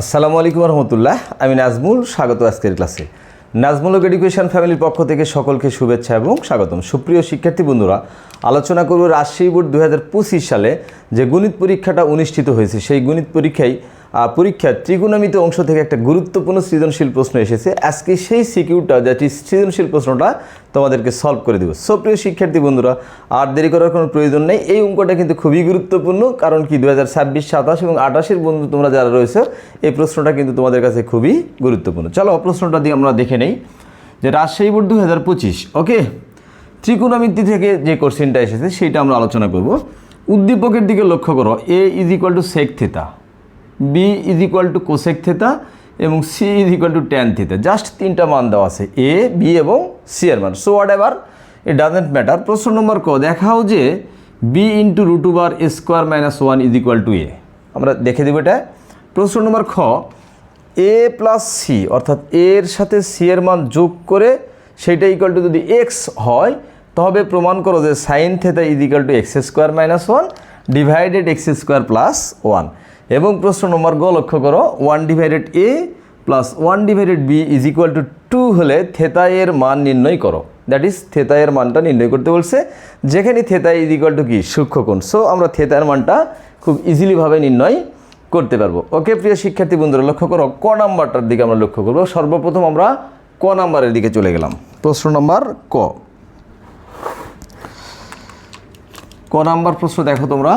আসসালামু আলাইকুম রহমতুল্লাহ আমি নাজমুল, স্বাগত আজকের ক্লাসে। নাজমুল এডুকেশন ফ্যামিলির পক্ষ থেকে সকলকে শুভেচ্ছা এবং স্বাগতম। সুপ্রিয় শিক্ষার্থী বন্ধুরা, আলোচনা করব রাজশাহী বোর্ড দু হাজার পঁচিশ সালে যে গণিত পরীক্ষাটা অনুষ্ঠিত হয়েছে, সেই গণিত পরীক্ষায় পরীক্ষার ত্রিকোণমিত অংশ থেকে একটা গুরুত্বপূর্ণ সৃজনশীল প্রশ্ন এসেছে। আজকে সেই সিকিউরটা, যেটি সৃজনশীল প্রশ্নটা তোমাদেরকে সলভ করে দেবো। সো, প্রিয় শিক্ষার্থী বন্ধুরা, আর দেরি করার কোনো প্রয়োজন নেই। এই অঙ্কটা কিন্তু খুবই গুরুত্বপূর্ণ, কারণ কি দু হাজার ছাব্বিশ, সাতাশ এবং আঠাশের বন্ধু তোমরা যারা রয়েছে, এই প্রশ্নটা কিন্তু তোমাদের কাছে খুবই গুরুত্বপূর্ণ। চলো প্রশ্নটা দিয়ে আমরা দেখে নেই যে রাজশাহী বোর্ড দু হাজার পঁচিশ ওকে ত্রিকোণমিতি থেকে যে কোশ্চেনটা এসেছে, সেইটা আমরা আলোচনা করব। উদ্দীপকের দিকে লক্ষ্য করো A is equal to sec theta B is equal to cosec theta এবং C is equal to tan theta just তিনটা মান দেওয়া আছে এ বি এবং সি এর মান। So whatever it doesn't matter প্রশ্ন নম্বর ক, দেখাও যে B into root over square minus one is equal to A আমরা দেখে দেবো এটা। প্রশ্ন নম্বর খ এ প্লাস সি অর্থাৎ এর সাথে সি এর মান যোগ করে সেইটা ইকুয়াল টু যদি এক্স হয়, তবে প্রমাণ করো যে sine theta is equal to x square minus one divided x square plus one এবং প্রশ্ন নম্বর গ লক্ষ্য করো one divided A plus one divided B is equal to two হলে থেতা এর মান নির্ণয় করো। দ্যাট ইজ থেতা এর মানটা নির্ণয় করতে বলছে। যেখানে থেতা ইজ ইকুয়াল টু কি? সূক্ষ্মকোণ সো আমরা থেতা এর মানটা খুব ইজিলিভাবে নির্ণয় করতে পারব। ওকে প্রিয় শিক্ষার্থী বন্ধুরা, লক্ষ্য করো, ক নাম্বারটার দিকে আমরা লক্ষ্য করব। সর্বপ্রথম আমরা ক নাম্বারের দিকে চলে গেলাম। প্রশ্ন নাম্বার ক। ক নাম্বার প্রশ্ন দেখো তোমরা।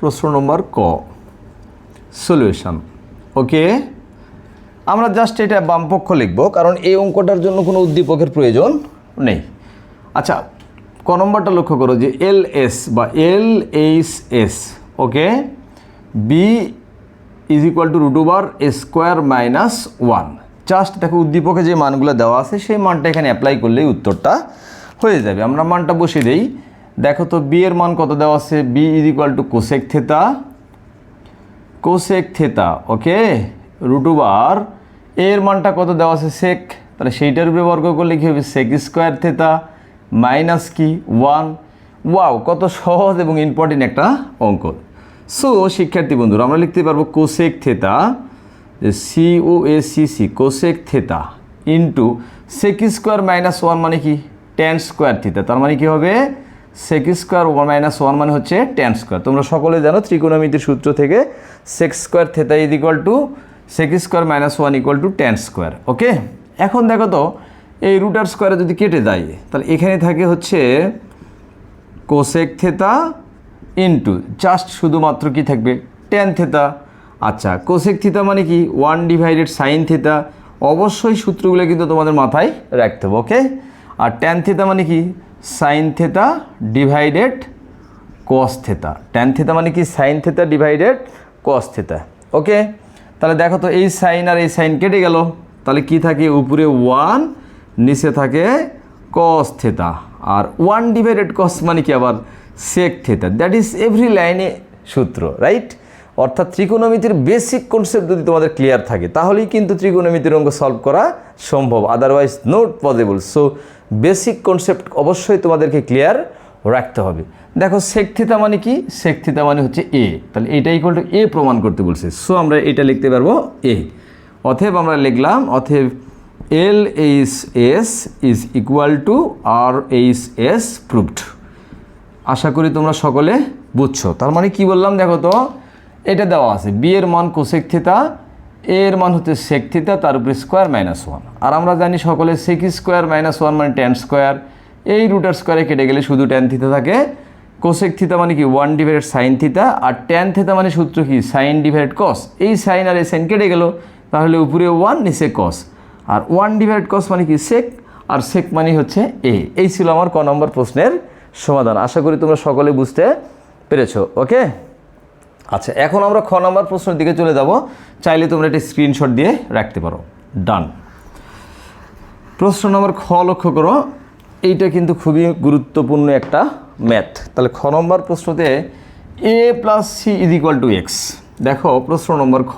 প্রশ্ন নম্বর ক। সলিউশন। ওকে? আমরা জাস্ট এটা বামপক্ষ লিখব, কারণ এই অঙ্কটার জন্য কোনো উদ্দীপকের প্রয়োজন নেই। আচ্ছা ক নম্বরটা লক্ষ্য করো যে এল এস বা L H S, okay? B is equal to root over square minus one just দেখো উদ্দীপকে যে মানগুলো দেওয়া আছে, সেই মানটা এখানে অ্যাপ্লাই করলেই উত্তরটা হয়ে যাবে। আমরা মানটা বসিয়ে দিই। দেখো তো বি এর মান কত দেওয়া আছে? B is equal to cosec theta cosec theta okay root over এর মানটা কত দেওয়া আছে? সেক তাহলে সেইটার উপরে বর্গ করলে কী হবে? সেক স্কোয়ার থেতা মাইনাস কি? ওয়ান ওয়াও কত সহজ এবং ইম্পর্টেন্ট একটা অঙ্ক। সো শিক্ষার্থী বন্ধুরা, আমরা লিখতে পারব cosec theta C O A C C cosec theta into sec square minus one মানে কি? টেন স্কোয়ার থিতা তার মানে কি হবে? Sec square one minus one মানে হচ্ছে টেন স্কোয়ার তোমরা সকলে জানো ত্রিকোণমিতির সূত্র থেকে sec square theta is equal to sec square minus one equal to tan square okay এখন দেখো তো, এই রুটার স্কোয়ারে যদি কেটে যায় তাহলে এখানে থাকে হচ্ছে কোসেক থেতা ইন্টু জাস্ট শুধুমাত্র কি থাকবে? টেন থেতা আচ্ছা কোসেক থিতা মানে কি? ওয়ান ডিভাইডেড সাইন থিতা অবশ্যই সূত্রগুলো কিন্তু তোমাদের মাথায় রাখতে হবে ওকে আর ট্যান থিতা মানে কি? Sin theta divided cos theta tan theta মানে কি? Sin theta divided cos theta okay তাহলে দেখো তো, এই সাইন আর এই সাইন কেটে গেল। তাহলে কি থাকে? উপরে ওয়ান নিচে থাকে কস থেতা আর ওয়ান ডিভাইডেড কস মানে কি আবার? Sec theta that is every লাইনে সূত্র রাইট অর্থাৎ ত্রিকোণমিতির বেসিক কনসেপ্ট যদি তোমাদের ক্লিয়ার থাকে, তাহলেই কিন্তু ত্রিকোণমিতির অঙ্ক সলভ করা সম্ভব। Otherwise not possible so basic concept অবশ্যই তোমাদেরকে ক্লিয়ার রাখতে হবে। দেখো সেক থিতা মানে কি? সেক থিতা মানে হচ্ছে এ তাহলে এইটা ইকুয়াল টু এ প্রমাণ করতে বলছে। সো আমরা এটা লিখতে পারব এ অথেব আমরা লিখলাম অথেব L H S is equal to R H S proved আশা করি তোমরা সকলে বুঝছ। তার মানে কি বললাম? দেখো তো এটা দেওয়া আছে বি এর মান কোসেক থিতা এ এর মান হচ্ছে সেক থিতা তার উপরে স্কোয়ার মাইনাস ওয়ান আর আমরা জানি সকলে সেক স্কোয়ার মাইনাস ওয়ান মানে টেন স্কোয়ার এই রুটার স্কোয়ারে কেটে গেলে শুধু টেন থিতা থাকে। কোসেক থিতা মানে কি? ওয়ান ডিভাইডেড সাইন থিতা আর টেন থিতা মানে সূত্র কি? সাইন ডিভাইডেড কস এই সাইন আর এই সাইন কেটে গেল, তাহলে উপরে ওয়ান নিচে কস আর ওয়ান ডিভাইড কস মানে কি? সেক আর সেক মানে হচ্ছে এ এই ছিল আমার ক নম্বর প্রশ্নের সমাধান। আশা করি তোমরা সকলে বুঝতে পেরেছ ওকে আচ্ছা এখন আমরা খ নম্বর প্রশ্নের দিকে চলে যাব। চাইলে তোমরা একটা স্ক্রিনশট দিয়ে রাখতে পারো। ডান প্রশ্ন নম্বর খ লক্ষ্য করো। এইটা কিন্তু খুবই গুরুত্বপূর্ণ একটা ম্যাথ তাহলে খ নম্বর প্রশ্নতে A plus C is equal to X দেখো, প্রশ্ন নম্বর খ।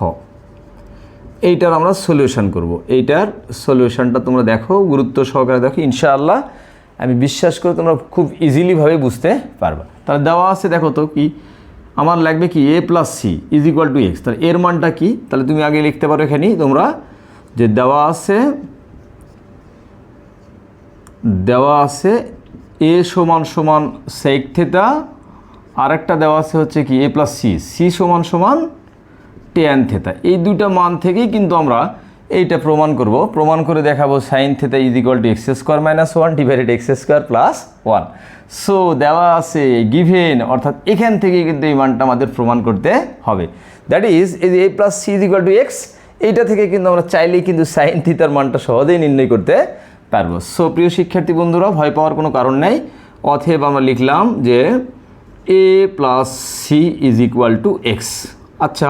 এইটার আমরা সলিউশন করব। এইটার সলিউশনটা তোমরা দেখো, গুরুত্ব সহকারে দেখো। ইনশাআল্লাহ, আমি বিশ্বাস করি তোমরা খুব ইজিলিভাবে বুঝতে পারবা। তাহলে দেওয়া আছে, দেখো তো কি আমার লাগবে কি A plus C is equal to X তাহলে এর মানটা কি? তাহলে তুমি আগে লিখতে পারো এখানেই তোমরা যে দেওয়া আছে দেওয়া আছে এ সমান সমান সেক থেটা আরেকটা দেওয়া আছে হচ্ছে কি এ প্লাস সি সি সমান সমান টেন থেটা এই দুইটা মান থেকেই কিন্তু আমরা এইটা প্রমাণ করব। প্রমাণ করে দেখাবো sine theta is equal to X square minus one divided X square plus one so দেওয়া আছে গিভেন অর্থাৎ এখান থেকে কিন্তু এই মানটা আমাদের প্রমাণ করতে হবে। That is A plus C is equal to X এইটা থেকে কিন্তু আমরা চাইলেই কিন্তু সাইন থিতার মানটা সহজেই নির্ণয় করতে পারব। সো প্রিয় শিক্ষার্থী বন্ধুরা, ভয় পাওয়ার কোনো কারণ নেই। অথেব আমরা লিখলাম যে A plus C is equal to X আচ্ছা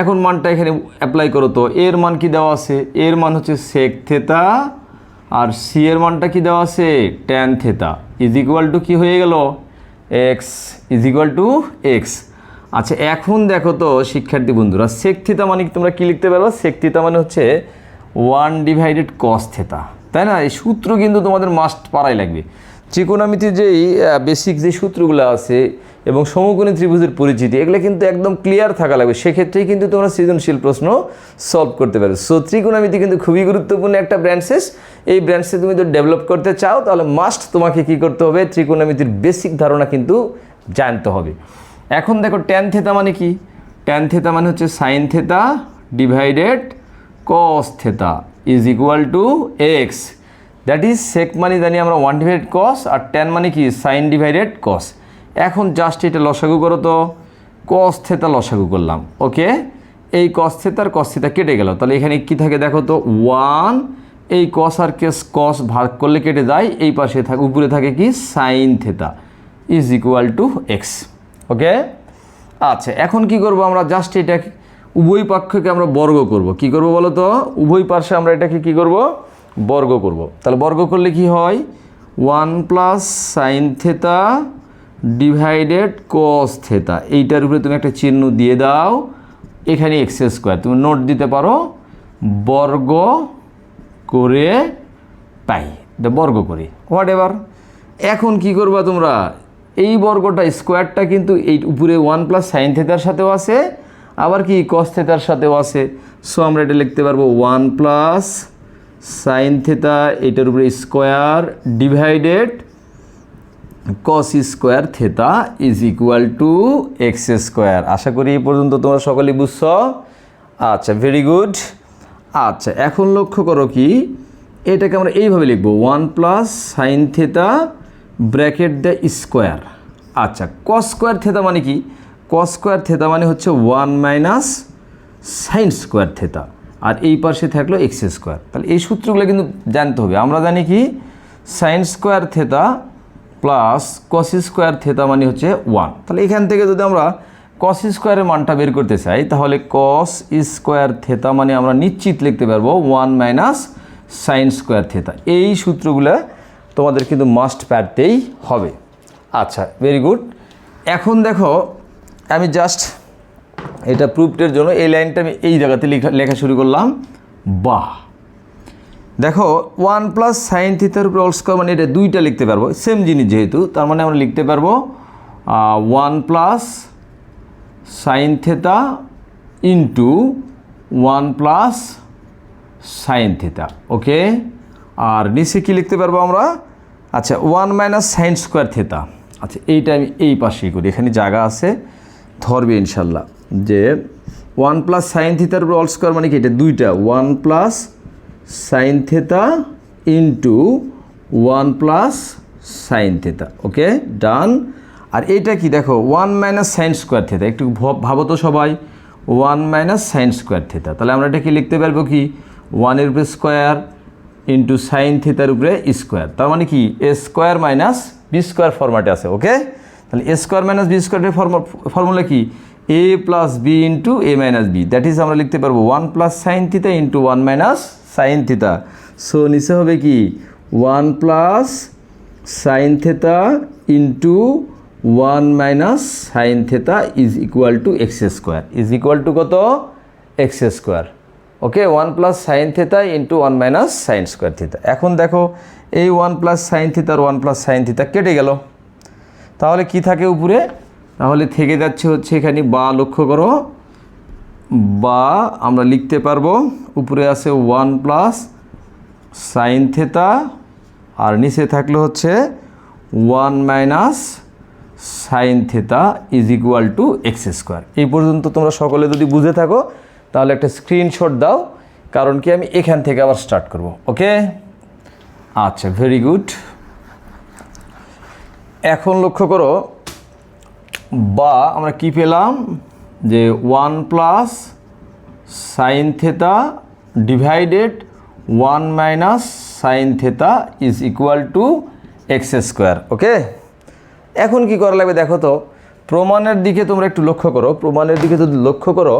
এখন মানটা এখানে অ্যাপ্লাই করো তো। এর মান কি দেওয়া আছে? এর মান হচ্ছে সেক থেতা আর সি এর মানটা কি দেওয়া আছে? Tan theta is equal to কী হয়ে গেল? X is equal to X আচ্ছা এখন দেখো তো, শিক্ষার্থী বন্ধুরা সেক থিতা মানে তোমরা কী লিখতে পারো? সেক থিতা মানে হচ্ছে ওয়ান ডিভাইডেড কস থেতা তাই না? এই সূত্র কিন্তু তোমাদের মাস্ট পারাই লাগবে। ত্রিকোণমিতির যেই বেসিক যে সূত্রগুলো আছে এবং সমকোণী ত্রিভুজের পরিচিতি, এগুলো কিন্তু একদম ক্লিয়ার থাকা লাগবে। সেক্ষেত্রেই কিন্তু তোমরা সৃজনশীল প্রশ্ন সলভ করতে পারো। সো ত্রিকোণমিতি কিন্তু খুবই গুরুত্বপূর্ণ একটা ব্রাঞ্চেস এই ব্রাঞ্চে তুমি যদি ডেভেলপ করতে চাও, তাহলে মাস্ট তোমাকে কি করতে হবে? ত্রিকোণমিতির বেসিক ধারণা কিন্তু জানতে হবে। এখন দেখো ট্যান থেতা মানে কি? ট্যান থেতা মানে হচ্ছে sine theta divided cos theta is equal to X that is sec মানে জানি আমরা ওয়ান ডিভাইডেড কস আর ট্যান মানে কি? সাইন ডিভাইডেড কস এখন জাস্ট এটা লসাগু করো তো। কস থেতা লসাগু করলাম ওকে এই কস থেতার কস থেতা কেটে গেল। তাহলে এখানে কি থাকে দেখো তো? ওয়ান এই কস আর কেস কস ভাগ করলে কেটে যায়। এই পাশে থাকে, উপরে থাকে কি? Sine theta is equal to X okay আচ্ছা এখন কি করব আমরা? জাস্ট এটা উভয় পক্ষকে আমরা বর্গ করব। কি করব বলো তো? উভয় পার্শ্বে আমরা এটাকে কি করব? বর্গ করব। তাহলে বর্গ করলে কি হয়? One plus sine theta divided cos theta এইটার উপরে তুমি একটা চিহ্ন দিয়ে দাও, এখানে এক্স স্কোয়ার তুমি নোট দিতে পারো, বর্গ করে পাই। বর্গ করি। হোয়াট এভার এখন কি করবা তোমরা? এই বর্গটা স্কোয়ারটা কিন্তু এই উপরে ওয়ান প্লাস সাইন থেতার সাথেও আছে, আবার কি কস থেতার সাথেও আছে। সো আমরা এটা লিখতে পারব ওয়ান প্লাস সাইন থেতা এটার উপরে square divided cos square theta is equal to X square আশা করি এই পর্যন্ত তোমরা সকলেই বুঝছ? আচ্ছা ভেরি গুড আচ্ছা এখন লক্ষ্য করো কি, এটাকে আমরা এইভাবে লিখব one plus sine theta bracket the square আচ্ছা কস স্কোয়ার থেতা মানে কি? কস স্কোয়ার থেতা মানে হচ্ছে one minus sine square theta আর এই পাশে থাকল এক্স স্কোয়ার তাহলে এই সূত্রগুলো কিন্তু জানতে হবে। আমরা জানি কি sine square theta plus cos square theta মানে হচ্ছে ওয়ান তাহলে এখান থেকে যদি আমরা কস স্কোয়ারের মানটা বের করতে চাই, তাহলে কস স্কোয়ার থেতা মানে আমরা নিশ্চিত লিখতে পারব one minus sine square theta এই সূত্রগুলো তোমাদের কিন্তু মাস্ট পারতেই হবে। আচ্ছা ভেরি গুড এখন দেখো, আমি জাস্ট এটা প্রুফটের জন্য এই লাইনটা আমি এই জায়গাতে লেখা লেখা শুরু করলাম, বাহ। দেখো ওয়ান প্লাস সাইন থিতার উপরে অল স্কোয়ার মানে এটা দুইটা লিখতে পারব। সেম জিনিস যেহেতু, তার মানে আমরা লিখতে পারব one plus sine theta into one plus sine theta okay আর নিচে কী লিখতে পারব আমরা? আচ্ছা one minus sine square theta আচ্ছা এইটা আমি এই পাশেই করি, এখানে জায়গা আছে, ধরবে ইনশাল্লাহ যে ওয়ান প্লাস সাইন থিতার উপর অল স্কোয়ার মানে কি? এটা দুইটা one plus sine theta into one plus sine theta okay done আর এটা কি, দেখো one minus sine square theta একটু ভাব- তো সবাই। One minus sine square theta তাহলে আমরা এটা কি লিখতে পারব কি? ওয়ানের উপরে স্কোয়ার ইন্টু সাইন থিতার উপরে স্কোয়ার তার মানে কি? A square minus B square ফরম্যাটে আছে ওকে তাহলে এ স্কোয়ার মাইনাস বি স্কোয়ারের ফর্মুলা কি? A plus B into A minus B that is আমরা লিখতে পারব one plus sine theta into one minus sine theta so নিচে হবে কি? One plus sine theta into one minus sine theta is equal to X square is equal to কত? X square okay one plus sine theta into one minus sine square theta এখন দেখো, এই one plus sine theta আর one plus sine theta কেটে গেল। তাহলে কি থাকে উপরে? তাহলে থেকে যাচ্ছে হচ্ছে এখানে বা লক্ষ্য করো। বা আমরা লিখতে পারব, উপরে আছে ওয়ান প্লাস সাইন থেতা আর নিচে থাকলে হচ্ছে one minus sine theta is equal to X square. এই পর্যন্ত তোমরা সকলে যদি বুঝে থাকো, তাহলে একটা স্ক্রিনশট দাও, কারণ কি আমি এখান থেকে আবার স্টার্ট করব, ওকে? আচ্ছা ভেরি গুড। এখন লক্ষ্য করো, বা আমরা কি পেলাম? যে one plus sine theta divided one minus sine theta is equal to X square, okay? এখন কি করা লাগবে দেখো তো, প্রমাণের দিকে তোমরা একটু লক্ষ্য করো, প্রমাণের দিকে যদি লক্ষ্য করো,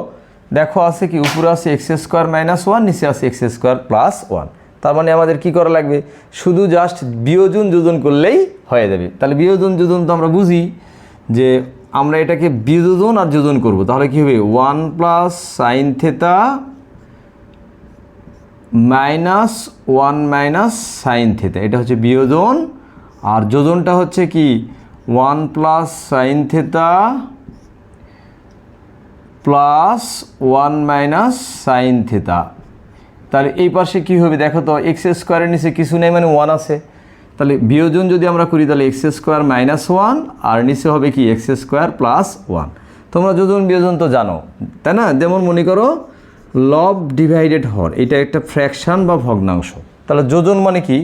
দেখো আছে কি উপরে আছে এক্স স্কোয়ার মাইনাস ওয়ান, নিচে আছে এক্স স্কোয়ার প্লাস ওয়ান। তার মানে আমাদের কি করা লাগবে? শুধু জাস্ট বিয়োজন যোজন করলেই হয়ে যাবে। তাহলে বিয়োজন যোজন তো আমরা বুঝি যে আমরা এটাকে বিয়োজন আর যোজন করব। তাহলে কি হবে? One plus sine theta minus one minus sine theta এটা হচ্ছে বিয়োজন। আর যোজনটা হচ্ছে কি? One plus sine theta plus one minus sine theta তাহলে এই পাশে কি হবে? দেখো তো, এক্স স্কোয়ারের নিচে কিছু নেই মানে ওয়ান আছে। তাহলে বিয়োজন যদি আমরা করি, তাহলে এক্স স্কোয়ার মাইনাস ওয়ান আর নিচে হবে কি? এক্স স্কোয়ার প্লাস ওয়ান তোমরা যোজন বিয়োজন তো জানো, তাই না? যেমন মনে করো লব ডিভাইডেড হর, এটা একটা ফ্র্যাকশান বা ভগ্নাংশ। তাহলে যোজন মানে কি?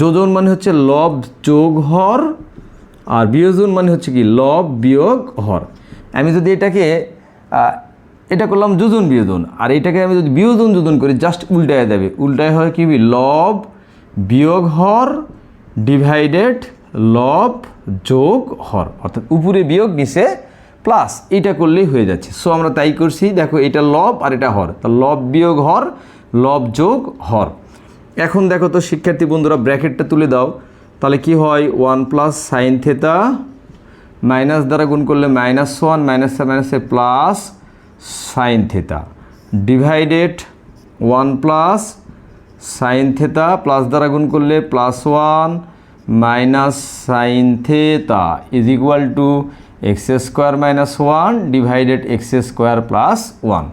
যোজন মানে হচ্ছে লব যোগ হর, আর বিয়োজন মানে হচ্ছে কি? লব বিয়োগ হর। আমি যদি এটাকে এটা করলাম যোজন বিয়োজন, আর এটাকে আমি যদি বিয়োজন যোজন করি জাস্ট উল্টায় দেবে। উল্টায় হয় কি? লব বিয়োগ হর ডিভাইডেড লব যোগ হর, অর্থাৎ উপরে বিয়োগ, নিচে প্লাস এটা করলেই হয়ে যাচ্ছে। সো আমরা তাই করছি, দেখো এটা লব আর এটা হর। তা লব বিয়োগ হর লব যোগ হর। এখন দেখো তো শিক্ষার্থী বন্ধুরা ব্র্যাকেটটা তুলে দাও। তাহলে কি হয়? One plus sine theta minus দ্বারা গুণ করলে মাইনাস ওয়ান মাইনাস মাইনাসে plus sine theta divided one plus sine theta plus দ্বারা গুণ করলে plus one minus sine theta is equal to X square minus one divided X square plus one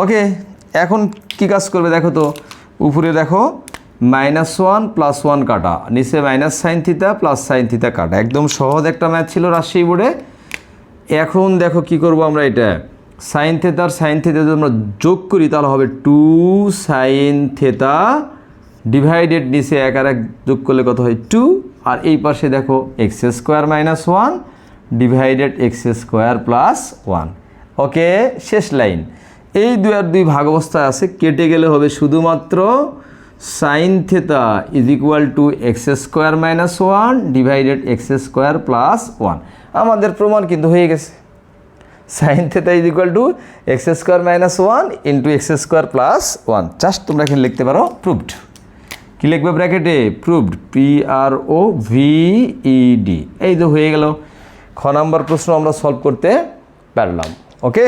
okay এখন কি কাজ করবে দেখো তো? উপরে দেখো মাইনাস ওয়ান প্লাস ওয়ান কাটা, নিচে minus sine theta plus sine theta কাটা। একদম সহজ একটা ম্যাথ ছিল রাজশাহী বোর্ডে। এখন দেখো কি করব আমরা এটা? সাইন থেতার সাইন থেতা যদি আমরা যোগ করি, তাহলে হবে টু সাইন থেতা ডিভাইডেড নিচে এক আর এক যোগ করলে কত হয়? টু আর এই পাশে দেখো X square minus one divided X square plus one okay, শেষ লাইন এই দুই আর দুই ভাগ অবস্থায় আছে, কেটে গেলে হবে শুধুমাত্র sin theta is equal to x square minus one divided x square plus one আমাদের প্রমাণ কিন্তু হয়ে গেছে। Sin theta is equal to x square minus one into x square plus one just তোমরা এখানে লিখতে পারো প্রুভড কি লিখবে ব্র্যাকেটে proved P R O V E D এই তো হয়ে গেল। খ নাম্বার প্রশ্ন আমরা সলভ করতে পারলাম। ওকে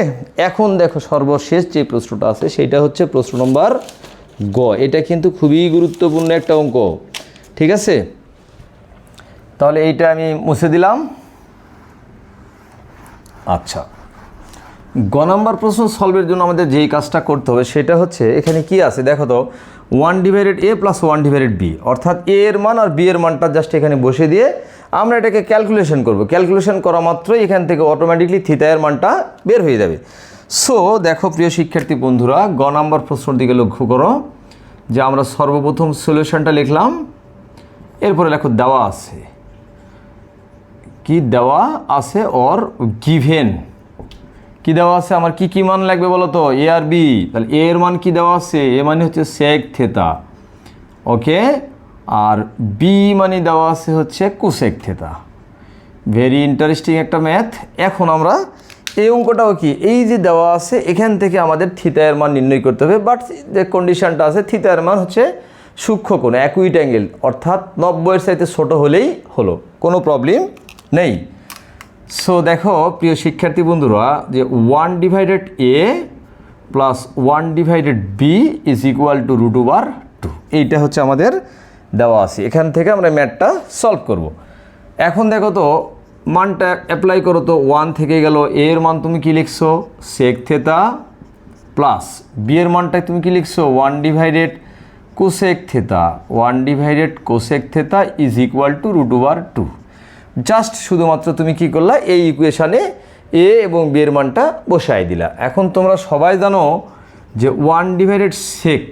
এখন দেখো সর্বশেষ যে প্রশ্নটা আছে, সেটা হচ্ছে প্রশ্ন নম্বর গ। এটা কিন্তু খুবই গুরুত্বপূর্ণ একটা অঙ্ক। ঠিক আছে? তাহলে এইটা আমি মুছে দিলাম। আচ্ছা। গ নাম্বার প্রশ্ন সলভের জন্য আমাদের যেই কাজটা করতে হবে সেটা হচ্ছে, এখানে কি আছে? দেখো তো one divided A plus one divided B অর্থাৎ এ এর মান আর বি এর মানটা জাস্ট এখানে বসে দিয়ে আমরা এটাকে ক্যালকুলেশন করব। ক্যালকুলেশন করা মাত্রই এখান থেকে অটোমেটিকলি থিতায়ের মানটা বের হয়ে যাবে। সো দেখো প্রিয় শিক্ষার্থী বন্ধুরা, গ নাম্বার প্রশ্নর দিকে লক্ষ্য করো, যে আমরা সর্বপ্রথম সলিউশনটা লিখলাম, এরপরে লেখো দেওয়া আছে। কি দেওয়া আছে? অর গিভেন কি দেওয়া আছে? আমার কি কি মান লাগবে বলো তো? এ আর বি তাহলে এ এর মান কি দেওয়া আছে? এ মানে হচ্ছে সেক থেতা ওকে আর বি মানে দেওয়া আছে হচ্ছে কুসেক থেতা ভেরি ইন্টারেস্টিং একটা ম্যাথ এখন আমরা এই অঙ্কটাও কি? এই যে দেওয়া আছে, এখান থেকে আমাদের থিতায়ের মান নির্ণয় করতে হবে। বাট যে কন্ডিশনটা আছে থিতায়ের মান হচ্ছে সূক্ষ্ম কোণ অ্যাকুইট অ্যাঙ্গেল অর্থাৎ নব্বইয়ের সাথে ছোট হলেই হলো। কোনো প্রবলেম নেই। সো দেখো, প্রিয় শিক্ষার্থী বন্ধুরা, যে one divided A plus one divided B is equal to root over two এইটা হচ্ছে আমাদের দেওয়া আছে। এখান থেকে আমরা ম্যাথটা সলভ করব। এখন দেখো তো, মানটা অ্যাপ্লাই করো তো ওয়ান থেকে গেল এ এর মান তুমি কি লিখছো? সেক থেতা প্লাস বি এর মানটায় তুমি কি লিখছো? One divided cosec theta one divided cosec theta is equal to root over two just শুধুমাত্র তুমি কি করলা? এই ইকুয়েশানে এ এবং বি এর মানটা বসাই দিলা। এখন তোমরা সবাই জানো যে one divided sec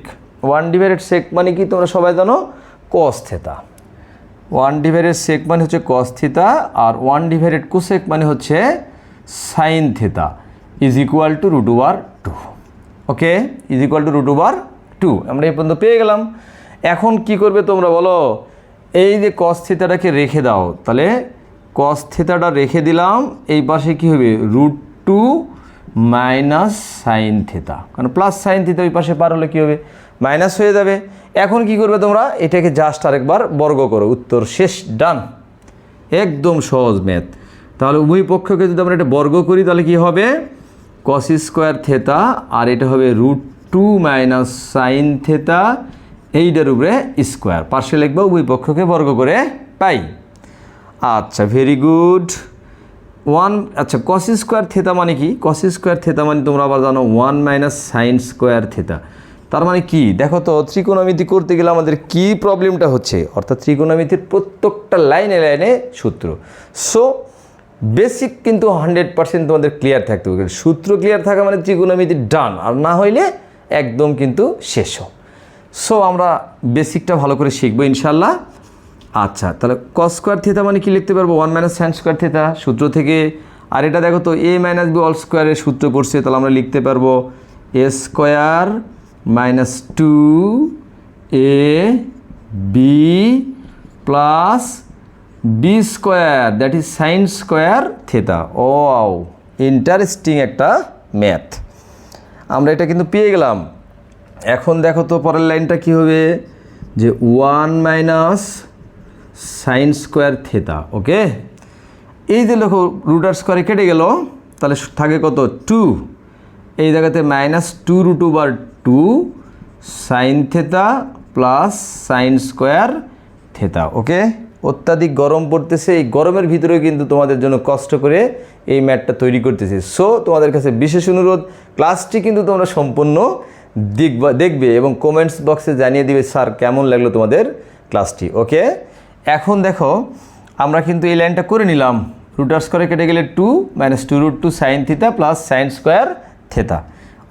one divided sec মানে কি তোমরা সবাই জানো? Cos theta one divided sec মানে হচ্ছে কস থিতা আর ওয়ান ডিভাইডেড কোসেক মানে হচ্ছে sine theta is equal to root over two okay is equal to root over two আমরা এই পর্যন্ত পেয়ে গেলাম। এখন কি করবে তোমরা বলো? এই যে কস থিতাটাকে রেখে দাও, তাহলে কস থিতাটা রেখে দিলাম, এই পাশে কি হবে? Root two minus sine theta কারণ প্লাস সাইন থিতা ওই পাশে পার হলে কী হবে? মাইনাস হয়ে যাবে। এখন কি করবে তোমরা? এটাকে জাস্ট আরেকবার বর্গ করো। উত্তর শেষ ডান একদম সহজ ম্যাথ তাহলে উভয় পক্ষকে যদি আমরা এটা বর্গ করি, তাহলে কি হবে? কস স্কোয়ার থেতা আর এটা হবে root two minus sine theta এইটার উপরে স্কোয়ার পাশে লিখব, উভয় পক্ষকে বর্গ করে পাই। আচ্ছা ভেরি গুড ওয়ান আচ্ছা কস স্কোয়ার থেতা মানে কি? কস স্কোয়ার থেতা মানে তোমরা আবার জানো one minus sine square theta তার মানে কি? দেখো তো, ত্রিকোণমিতি করতে গেলে আমাদের কি প্রবলেমটা হচ্ছে? অর্থাৎ ত্রিকোণমিতির প্রত্যেকটা লাইনে লাইনে সূত্র। সো বেসিক কিন্তু হান্ড্রেড পার্সেন্ট তোমাদের ক্লিয়ার থাকতে হবে। সূত্র ক্লিয়ার থাকা মানে ত্রিকোণমিতি ডান আর না হইলে একদম কিন্তু শেষ। সো আমরা বেসিকটা ভালো করে শিখব ইনশাল্লাহ আচ্ছা তাহলে কস স্কোয়ার থিতা মানে কি লিখতে পারব? One minus sine square theta সূত্র থেকে। আর এটা দেখো তো এ মাইনাস বি অল স্কোয়ারের সূত্র পড়ছে তাহলে আমরা লিখতে পারব A square minus two A B plus B square that is sine square theta O interesting একটা ম্যাথ আমরা এটা কিন্তু পেয়ে গেলাম। এখন দেখো তো পরের লাইনটা কি হবে? যে one minus sine square theta okay এই যে দেখো রুটার স্কোয়ারে কেটে গেল, তাহলে থাকে কত? টু এই জায়গাতে minus two root over two sine theta plus sine square theta okay অত্যাধিক গরম পড়তেছে, এই গরমের ভিতরেও কিন্তু তোমাদের জন্য কষ্ট করে এই ম্যাটটা তৈরি করতেছে। সো তোমাদের কাছে বিশেষ অনুরোধ ক্লাসটি কিন্তু তোমরা সম্পূর্ণ দেখবা দেখবে এবং কমেন্টস বক্সে জানিয়ে দিবে স্যার কেমন লাগল তোমাদের ক্লাসটি ওকে এখন দেখো, আমরা কিন্তু এই লাইনটা করে নিলাম। রুটার স্কোয়ারে কেটে গেলে two minus two root two sine theta plus sine square theta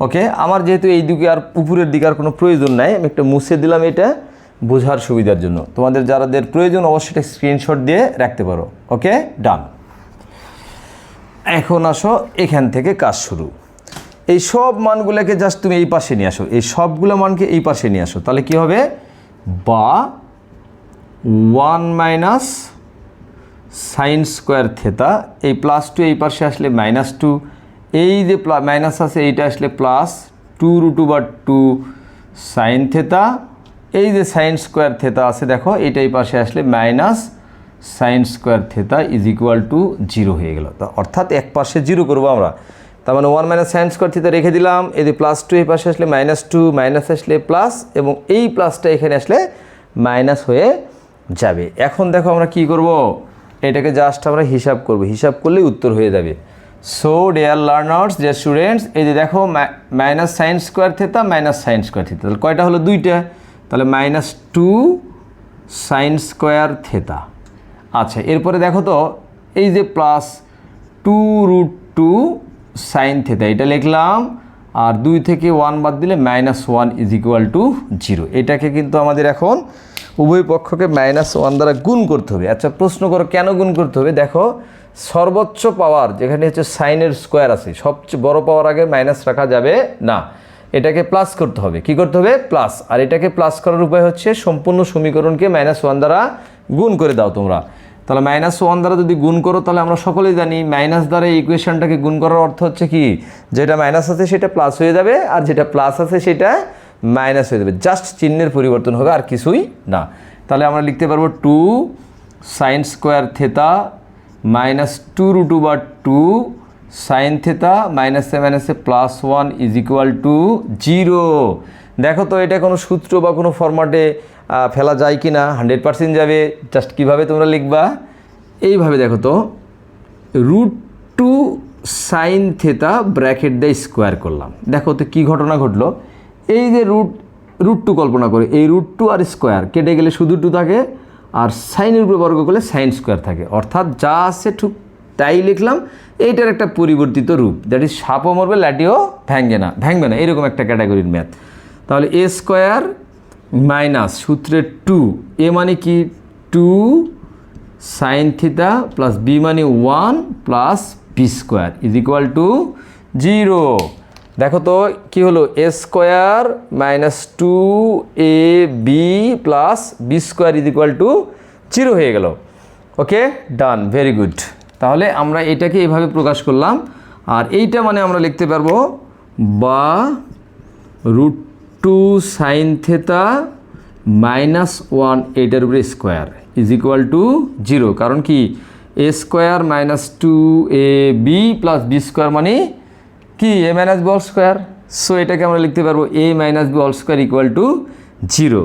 okay আমার যেহেতু এই দিকে আর উপরের দিকে আর কোনো প্রয়োজন নাই, আমি একটা মুছে দিলাম এটা বোঝার সুবিধার জন্য। তোমাদের যারাদের প্রয়োজন, অবশ্যই এটা স্ক্রিনশট দিয়ে রাখতে পারো। ওকে ডান এখন আসো, এখান থেকে কাজ শুরু। এই সব মানগুলোকে জাস্ট তুমি এই পাশে নিয়ে আসো। এই সবগুলো মানকে এই পাশে নিয়ে আসো। তাহলে কি হবে? বা one minus sin square theta এই প্লাস টু এই পাশে আসলে মাইনাস টু, এই যে মাইনাস আছে এইটা আসলে প্লাস টু রুটু বা টু সাইন থেতা এই যে সাইন স্কোয়ার থেতা আছে দেখো, এইটা এই পাশে আসলে minus sine square theta is equal to zero হয়ে গেল। তা অর্থাৎ এক পাশে জিরো করব আমরা। তার মানে one minus sine square theta রেখে দিলাম যে প্লাস টু এই পাশে আসলে মাইনাস টু, মাইনাস আসলে প্লাস, এবং এই প্লাসটা এখানে আসলে মাইনাস হয়ে যাবে। এখন দেখো আমরা কি করব? এটাকে জাস্ট আমরা হিসাব করব। হিসাব করলেই উত্তর হয়ে যাবে। So dear learners dear students এই যে দেখো minus sine square theta minus sine square theta তাহলে কয়টা হলো? দুইটা। তাহলে minus two sine square theta আচ্ছা এরপরে দেখো তো, এই যে plus two root two sine theta এটা লিখলাম, আর দুই থেকে ওয়ান বাদ দিলে minus one is equal to zero এটাকে কিন্তু আমাদের এখন উভয় পক্ষকে মাইনাস ওয়ান দ্বারা গুণ করতে হবে। আচ্ছা প্রশ্ন করো, কেন গুণ করতে হবে? দেখো, সর্বোচ্চ পাওয়ার যেখানে হচ্ছে সাইনের স্কোয়ার আছে, সবচেয়ে বড় পাওয়ার আগে মাইনাস রাখা যাবে না। এটাকে প্লাস করতে হবে। কি করতে হবে? প্লাস আর এটাকে প্লাস করার উপায় হচ্ছে সম্পূর্ণ সমীকরণকে মাইনাস ওয়ান দ্বারা গুণ করে দাও তোমরা। তাহলে মাইনাস ওয়ান দ্বারা যদি গুণ করো, তাহলে আমরা সকলেই জানি মাইনাস দ্বারা এই ইকুয়েশনটাকে গুণ করার অর্থ হচ্ছে কি? যেটা মাইনাস আছে সেটা প্লাস হয়ে যাবে, আর যেটা প্লাস আছে সেটা মাইনাস হয়ে যাবে। জাস্ট চিহ্নের পরিবর্তন হবে, আর কিছুই না। তাহলে আমরা লিখতে পারব two sine square theta minus two root বা টু সাইন থেতা মাইনাসে মাইনাসে plus one is equal to zero. দেখো তো, এটা কোনো সূত্র বা কোনো ফরম্যাটে ফেলা যায় কি না হান্ড্রেড পার্সেন্ট যাবে। জাস্ট কীভাবে তোমরা লিখবা? এইভাবে দেখো তো, root two sine theta bracket দিয়ে স্কোয়ার করলাম। দেখো তো কী ঘটনা ঘটলো? এই যে রুট রুট টু কল্পনা করে, এই রুট টু আর স্কোয়ার কেটে গেলে শুধু টু থাকে আর সাইনের উপরে বর্গ করলে সাইন স্কোয়ার থাকে। অর্থাৎ যা আছে ঠিক, তাই লিখলাম, এইটার একটা পরিবর্তিত রূপ দ্যাট ইজ সাপও মরবে ল্যাটিও ভ্যাঙ্গে না, ভ্যাঙ্গবে না এরকম একটা ক্যাটাগরির ম্যাথ তাহলে এ স্কোয়ার মাইনাস সূত্রে টু এ মানে কি? Two sine theta plus B মানে one plus B square is equal to zero দেখো তো, কি হলো? A square minus two A B plus B square is equal to zero হয়ে গেল। ওকে ডান ভেরি গুড তাহলে আমরা এটাকে এভাবে প্রকাশ করলাম। আর এইটা মানে আমরা লিখতে পারব বা root two sine theta minus one এইটার উপরে square is equal to zero কারণ কি? A square minus two A B plus B square মানে কি? A minus B all square so এটাকে আমরা লিখতে পারব A minus B all square equal to zero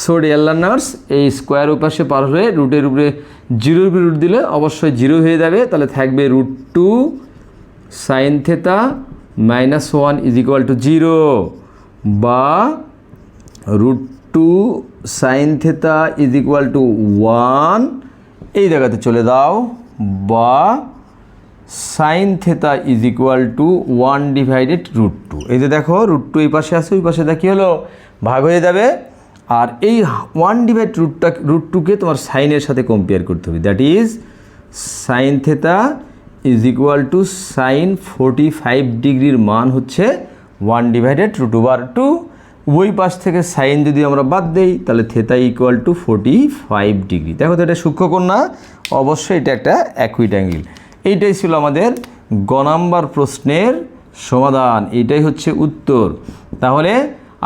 so dear learners এই square উপাশে পার হয়ে রুটের উপরে জিরোর উপরে রুট দিলে অবশ্যই জিরো হয়ে যাবে। তাহলে থাকবে root two sine theta minus one is equal to zero বা root two sine theta is equal to one এই জায়গাতে চলে দাও বা sine theta is equal to one divided root two এই যে দেখো রুট টু এই পাশে আছে, ওই পাশে দেখি হলো, ভাগ হয়ে যাবে। আর এই ওয়ান ডিভাইড রুটটা রুট টুকে তোমার সাইনের সাথে কম্পেয়ার করতে হবে। That is sine theta is equal to sine forty five ডিগ্রির মান হচ্ছে one divided root over two ওই পাশ থেকে সাইন যদি আমরা বাদ দেই, তাহলে theta equal to forty five degree দেখো তো এটা সূক্ষ্মকোণ অবশ্যই এটা একটা অ্যাকুইট অ্যাঙ্গেল এইটাই ছিল আমাদের গ নাম্বার প্রশ্নের সমাধান এটাই হচ্ছে উত্তর। তাহলে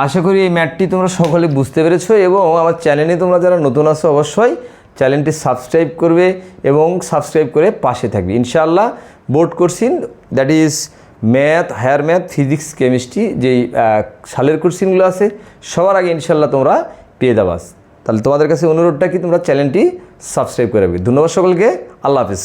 আশা করি এই ম্যাটটি তোমরা সকলে বুঝতে পেরেছ এবং আমার চ্যানেলে তোমরা যারা নতুন আছো অবশ্যই চ্যানেলটি সাবস্ক্রাইব করবে এবং সাবস্ক্রাইব করে পাশে থাকবে। ইনশাআল্লাহ board কোর্সিন, that is math, higher math, physics, chemistry যেই সালের কোর্সিনগুলো আছে, সবার আগে ইনশাল্লাহ তোমরা পেয়ে যাবা। তাহলে তোমাদের কাছে অনুরোধটা কি? তোমরা চ্যানেলটি সাবস্ক্রাইব করে রাখবে। ধন্যবাদ সকলকে। আল্লাহ হাফিজ।